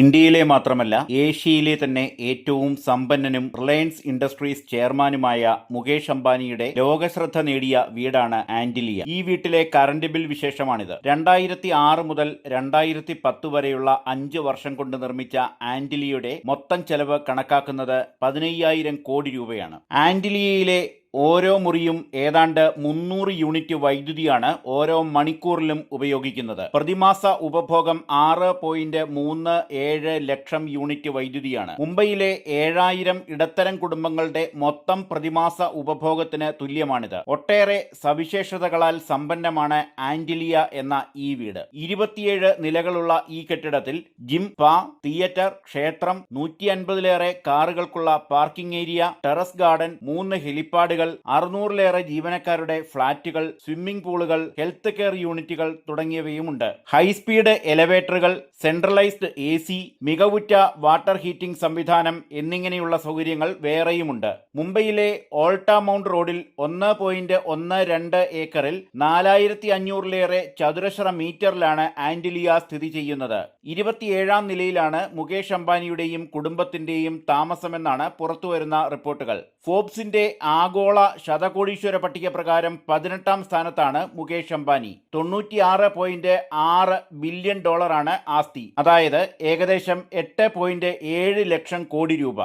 ഇന്ത്യയിലെ മാത്രമല്ല ഏഷ്യയിലെ തന്നെ ഏറ്റവും സമ്പന്നനും റിലയൻസ് ഇൻഡസ്ട്രീസ് ചെയർമാനുമായ മുകേഷ് അംബാനിയുടെ ലോകശ്രദ്ധ നേടിയ വീടാണ് ആന്റിലിയ. ഈ വീട്ടിലെ കറന്റ് ബിൽ വിശേഷമാണിത്. രണ്ടായിരത്തി ആറ് മുതൽ രണ്ടായിരത്തി പത്ത് വരെയുള്ള അഞ്ച് വർഷം കൊണ്ട് നിർമ്മിച്ച ആന്റിലിയുടെ മൊത്തം ചെലവ് കണക്കാക്കുന്നത് പതിനയ്യായിരം കോടി രൂപയാണ്. ആന്റിലിയയിലെ ഓരോ മുറിയും ഏതാണ്ട് മുന്നൂറ് യൂണിറ്റ് വൈദ്യുതിയാണ് ഓരോ മണിക്കൂറിലും ഉപയോഗിക്കുന്നത്. പ്രതിമാസ ഉപഭോഗം ആറ് പോയിന്റ് മൂന്ന് ഏഴ് ലക്ഷം യൂണിറ്റ് വൈദ്യുതിയാണ്. മുംബൈയിലെ ഏഴായിരം ഇടത്തരം കുടുംബങ്ങളുടെ മൊത്തം പ്രതിമാസ ഉപഭോഗത്തിന് തുല്യമാണിത്. ഒട്ടേറെ സവിശേഷതകളാൽ സമ്പന്നമാണ് ആന്റിലിയ എന്ന ഈ വീട്. ഇരുപത്തിയേഴ് നിലകളുള്ള ഈ കെട്ടിടത്തിൽ ജിം പാ തിയേറ്റർ ക്ഷേത്രം നൂറ്റി അൻപതിലേറെ കാറുകൾക്കുള്ള പാർക്കിംഗ് ഏരിയ ടെറസ് ഗാർഡൻ മൂന്ന് ഹെലിപ്പാഡുകൾ അറുന്നൂറിലേറെ ജീവനക്കാരുടെ ഫ്ളാറ്റുകൾ സ്വിമ്മിംഗ് പൂളുകൾ ഹെൽത്ത് കെയർ യൂണിറ്റുകൾ തുടങ്ങിയവയുമുണ്ട്. ഹൈസ്പീഡ് എലവേറ്ററുകൾ സെൻട്രലൈസ്ഡ് എ സി മികവുറ്റ വാട്ടർ ഹീറ്റിംഗ് സംവിധാനം എന്നിങ്ങനെയുള്ള സൗകര്യങ്ങൾ വേറെയുമുണ്ട്. മുംബൈയിലെ ഓൾട്ട മൗണ്ട് റോഡിൽ ഒന്ന് പോയിന്റ് ഒന്ന് രണ്ട് ഏക്കറിൽ നാലായിരത്തി അഞ്ഞൂറിലേറെ ചതുരശ്ര മീറ്ററിലാണ് ആന്റിലിയ സ്ഥിതി ചെയ്യുന്നത്. ഇരുപത്തിയേഴാം നിലയിലാണ് മുകേഷ് അംബാനിയുടെയും കുടുംബത്തിന്റെയും താമസമെന്നാണ് പുറത്തുവരുന്ന റിപ്പോർട്ടുകൾ. ഫോബ്സിന്റെ ആഗോള ശതകോടീശ്വര പട്ടിക പ്രകാരം പതിനെട്ടാം സ്ഥാനത്താണ് മുകേഷ് അംബാനി. തൊണ്ണൂറ്റിയാറ് ബില്യൺ ഡോളറാണ് ആസ്തി അതായത് ഏകദേശം എട്ട് പോയിന്റ് ഏഴ് ലക്ഷം കോടി രൂപ.